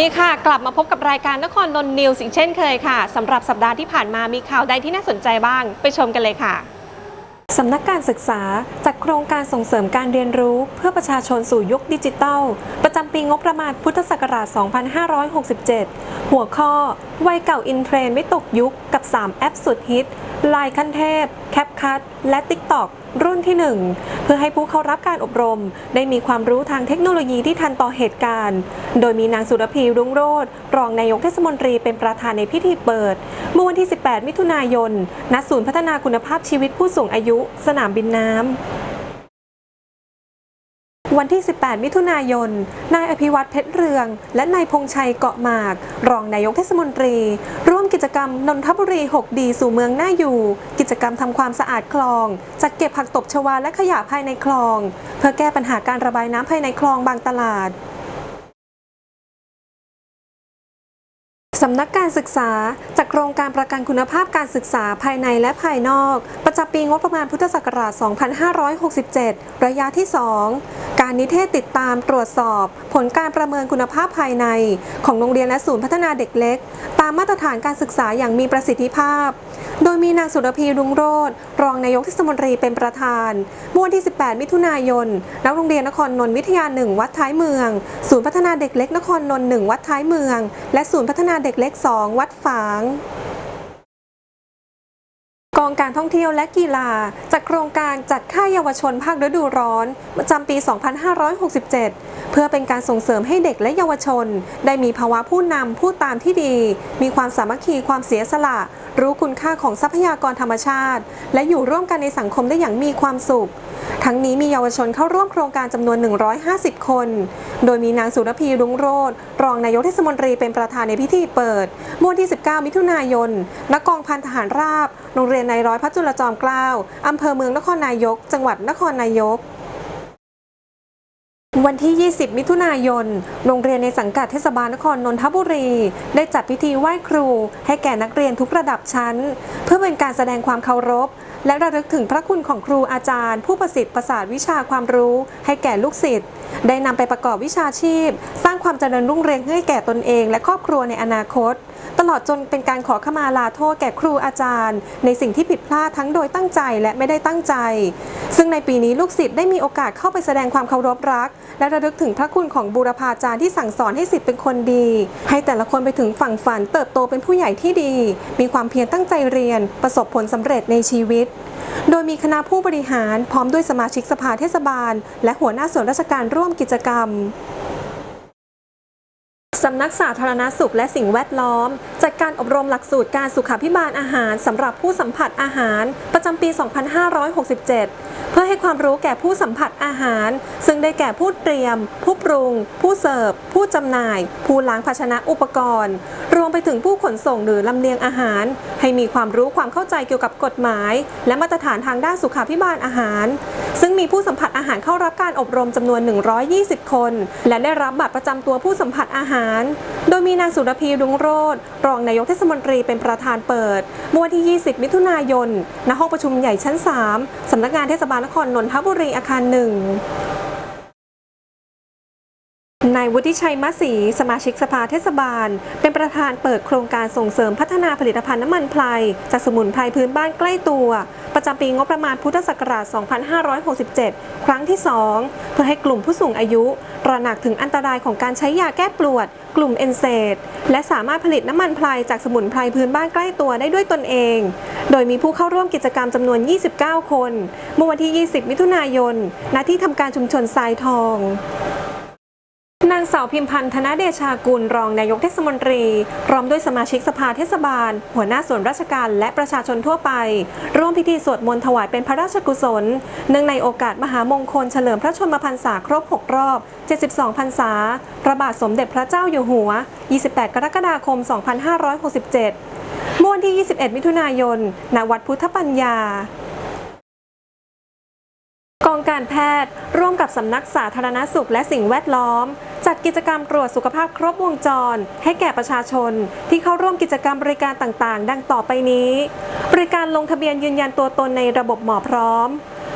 ดีค่ะ กลับมาพบกับรายการนครนนท์นิวส์อีกเช่นเคยค่ะสำหรับสัปดาห์ที่ผ่านมามีข่าวใดที่น่าสนใจบ้าง ไปชมกันเลยค่ะสำนักการศึกษาจัดโครงการส่งเสริมการเรียนรู้เพื่อประชาชนสู่ยุคดิจิทัลประำปีงบประมาณพุทธศักราช 2567 หัวข้อ วัยเก่าอินเทรนไม่ตกยุคกับ 3 แอปสุดฮิต l ล n e ขั้นเทพ CapCut และ TikTok รุ่นที่ 1 เพื่อให้ผู้เข้ารับการอบรม ได้มีความรู้ทางเทคโนโลยีที่ทันต่อเหตุการณ์ โดยมีนางสุรพีรุ่งโรจน์รองนายกเทศมนตรีเป็นประธานในพิธีเปิด เมื่อวันที่ 18 มิถุนายน ณ ศูนย์พัฒนาคุณภาพชีวิตผู้สูงอายุ สนามบินน้ำ วันที่ 18 มิถุนายน นายอภิวัตเพชรเรือง และนายพงชัยเกาะหมาก รองนายกเทศมนตรี ร่วมกิจกรรมนนทบุรี 6 ดีสู่เมืองน่าอยู่ กิจกรรมทำความสะอาดคลอง จัดเก็บผักตบชวาและขยะภายในคลอง เพื่อแก้ปัญหาการระบายน้ำภายในคลองบางตลาด สำนักการศึกษาจากโครงการประกันคุณภาพการศึกษาภายในและภายนอก ประจำปีงบประมาณพุทธศักราช 2567 ระยะที่ 2 การนิเทศติดตามตรวจสอบ ผลการประเมินคุณภาพภายใน ของโรงเรียนและศูนย์พัฒนาเด็กเล็ก ตามมาตรฐานการศึกษาอย่างมีประสิทธิภาพ โดยมีนางสุรพีรุงโรธรองนายกเทศมนตรีเป็นประธานเมื่อวันที่ 18 มิถุนายนณโรงเรียนนครนนท์วิทยา 1 วัดท้ายเมือง ศูนย์พัฒนาเด็กเล็กนครนนท์1วัดท้ายเมือง และศูนย์พัฒนาเด็กเล็ก 2 วัดฝางกองการท่องเที่ยวและกีฬาจัดโครงการจัดค่ายเยาวชนภาคฤดูร้อนประจำปี 2567 เพื่อเป็นการส่งเสริมให้เด็กและเยาวชน ได้มีภาวะผู้นำผู้ตามที่ดี มีความสามัคคีความเสียสละ รู้คุณค่าของทรัพยากรธรรมชาติ และอยู่ร่วมกันในสังคมได้อย่างมีความสุข ทั้งนี้มีเยาวชนเข้าร่วมโครงการจำนวน 150 คน โดยมีนางสุรพีรุ้งโรธรองนายกเทศมนตรีเป็นประธานในพิธีเปิดเมื่อวันที่ 19 มิถุนายนณกองพันทหารราบ โรงเรียนนายร้อยพระจุลจอมเกล้าอำเภอเมืองนครนายก จังหวัดนครนายกวันที่ 20 มิถุนายน โรงเรียนในสังกัดเทศบาลนครนนทบุรี ได้จัดพิธีไหว้ครู ให้แก่นักเรียนทุกระดับชั้น เพื่อเป็นการแสดงความเคารพ และระลึกถึงพระคุณของครูอาจารย์ ผู้ประสิทธิ์ประสาทวิชาความรู้ ให้แก่ลูกศิษย์ได้นำไปประกอบวิชาชีพ สร้างความเจริญรุ่งเรืองให้แก่ตนเอง และครอบครัวในอนาคต ตลอดจนเป็นการขอขมาลาโทษแก่ครูอาจารย์ ในสิ่งที่ผิดพลาดทั้งโดยตั้งใจและไม่ได้ตั้งใจ ซึ่งในปีนี้ลูกศิษย์ได้มีโอกาสเข้าไปแสดงความเคารพรัก และระลึกถึงพระคุณของบูรพาจารย์ที่สั่งสอนให้ศิษย์เป็นคนดี ให้แต่ละคนไปถึงฝั่งฝันเติบโตเป็นผู้ใหญ่ที่ดี มีความเพียรตั้งใจเรียน ประสบผลสำเร็จในชีวิตโดยมีคณะผู้บริหารพร้อมด้วยสมาชิกสภาเทศบาล และหัวหน้าส่วนราชการร่วมกิจกรรม สำนักสาธารณสุขและสิ่งแวดล้อม จัดการอบรมหลักสูตรการสุขาพิบาลอาหารสำหรับผู้สัมผัสอาหารประจำปี 2567 เพื่อให้ความรู้แก่ผู้สัมผัสอาหาร ซึ่งได้แก่ผู้เตรียม ผู้ปรุง ผู้เสิร์ฟ ผู้จำหน่าย ผู้ล้างภาชนะอุปกรณ์ รวมไปถึงผู้ขนส่งหรือลำเลียงอาหาร ให้มีความรู้ความเข้าใจเกี่ยวกับกฎหมาย และมาตรฐานทางด้านสุขาพิบาลอาหาร ซึ่งมีผู้สัมผัสอาหารเข้ารับการอบรมจำนวน 120 คน และได้รับบัตรประจำตัวผู้สัมผัสอาหารโดยมีนางสุรพีรุงโรธรองนายกเทศมนตรีเป็นประธานเปิดเมื่อวันที่ 20 มิถุนายน ณ ห้องประชุมใหญ่ชั้น 3 สำนักงานเทศบาลนครนนทบุรีอาคารหนึ่ง นายวุฒิชัยมะศรีสมาชิกสภาเทศบาล เป็นประธานเปิดโครงการส่งเสริมพัฒนาผลิตภัณฑ์น้ำมันไพรจากสมุนไพรพื้นบ้านใกล้ตัว ประจำปีงบประมาณพุทธศักราช 2567 ครั้งที่ 2 เพื่อให้กลุ่มผู้สูงอายุตระหนักถึงอันตรายของการใช้ยาแก้ปวด กลุ่มเอนเซดและสามารถผลิตน้ำมันไพรจากสมุนไพรพื้นบ้านใกล้ตัวได้ด้วยตนเอง โดยมีผู้เข้าร่วมกิจกรรมจำนวน 29 คนเมื่อวันที่ 20 มิถุนายนณที่ทำการชุมชนทรายทองางสาวพิมพันธ์ธนเดชากุลรองนายกเทศมนตรี พร้อมด้วยสมาชิกสภาเทศบาล หัวหน้าส่วนราชการและประชาชนทั่วไป ร่วมพิธีสวดมนต์ถวายเป็นพระราชกุศล เนื่องในโอกาสมหามงคลเฉลิมพระชนมพรรษาครบ 6 รอบ 72 พรรษา พระบาทสมเด็จพระเจ้าอยู่หัว 28 กรกฎาคม 2567เมื่อวันที่ 21 มิถุนายนณวัดพุทธปัญญา การแพทย์ ร่วมกับสำนักสาธารณสุขและสิ่งแวดล้อม จัดกิจกรรมตรวจสุขภาพครบวงจร ให้แก่ประชาชน ที่เข้าร่วมกิจกรรมบริการต่างๆ ดังต่อไปนี้ บริการลงทะเบียนยืนยันตัวตนในระบบหมอพร้อม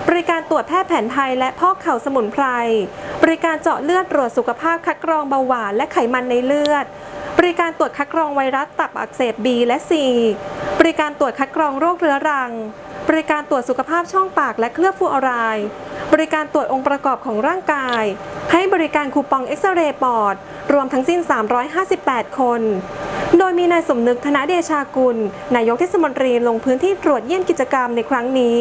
บริการตรวจแพทย์แผนไทยและพอกเข่าสมุนไพร บริการเจาะเลือดตรวจสุขภาพคัดกรองเบาหวานและไขมันในเลือด บริการตรวจคัดกรองไวรัสตับอักเสบ B และ C บริการตรวจคัดกรองโรคเรื้อรัง บริการตรวจสุขภาพช่องปากและเคลือบฟูออไรด์ บริการตรวจองค์ประกอบของร่างกาย ให้บริการคูปองเอ็กซเรย์ปอด รวมทั้งสิ้น 358 คน โดยมีนายสมนึกธนเดชากุล นายกเทศมนตรีลงพื้นที่ตรวจเยี่ยมกิจกรรมในครั้งนี้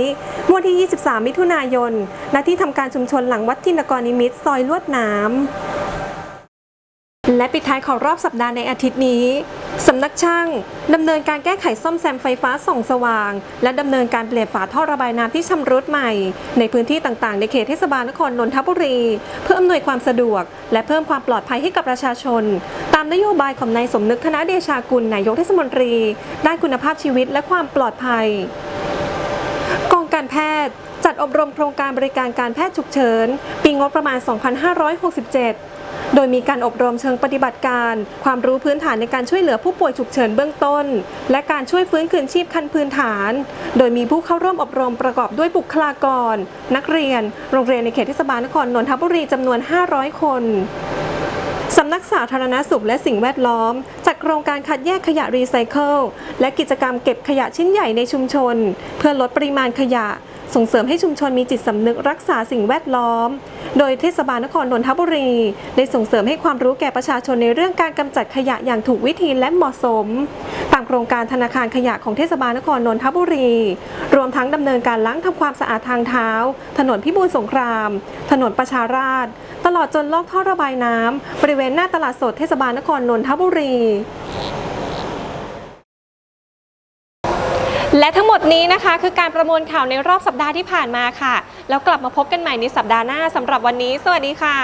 เมื่อวันที่ 23 มิถุนายน ณ ที่ทำการชุมชนหลังวัดทินกรนิมิตรซอยลวดน้ำ และปิดท้ายของรอบสัปดาห์ในอาทิตย์นี้ สำนักช่างดำเนินการแก้ไขซ่อมแซมไฟฟ้าส่องสว่าง และดำเนินการเปลี่ยนฝาท่อระบายน้ำที่ชำรุดใหม่ ในพื้นที่ต่างๆ ในเขตเทศบาลนครนนทบุรี เพื่ออำนวยความสะดวก และเพิ่มความปลอดภัยให้กับประชาชน ตามนโยบายของนายสมนึกธนเดชากุลนายกเทศมนตรี ด้านคุณภาพชีวิตและความปลอดภัย กองการแพทย์จัดอบรมโครงการบริการการแพทย์ฉุกเฉิน ปีงบประมาณ 2567 โดยมีการอบรมเชิงปฏิบัติการ ความรู้พื้นฐานในการช่วยเหลือผู้ป่วยฉุกเฉินเบื้องต้น และการช่วยฟื้นคืนชีพขั้นพื้นฐาน โดยมีผู้เข้าร่วมอบรมประกอบด้วยบุคลากร นักเรียน โรงเรียนในเขตเทศบาลนครนนทบุรีจำนวน 500 คนสำนักสาธารณสุขและสิ่งแวดล้อม จัดโครงการคัดแยกขยะรีไซเคิลและกิจกรรมเก็บขยะชิ้นใหญ่ในชุมชน เพื่อลดปริมาณขยะ ส่งเสริมให้ชุมชนมีจิตสำนึกรักษาสิ่งแวดล้อม โดยเทศบาลนครนนทบุรี ได้ส่งเสริมให้ความรู้แก่ประชาชนในเรื่องการกำจัดขยะอย่างถูกวิธีและเหมาะสม ตามโครงการธนาคารขยะของเทศบาลนครนนทบุรี รวมทั้งดำเนินการล้างทำความสะอาดทางเท้า ถนนพิบูลสงคราม ถนนประชาราษฎร์ตลอดจนลอกท่อระบายน้ำบริเวณหน้าตลาดสดเทศบาลนครนนทบุรี และทั้งหมดนี้นะคะ คือการประมวลข่าวในรอบสัปดาห์ที่ผ่านมาค่ะ แล้วกลับมาพบกันใหม่ในสัปดาห์หน้าสำหรับวันนี้ สวัสดีค่ะ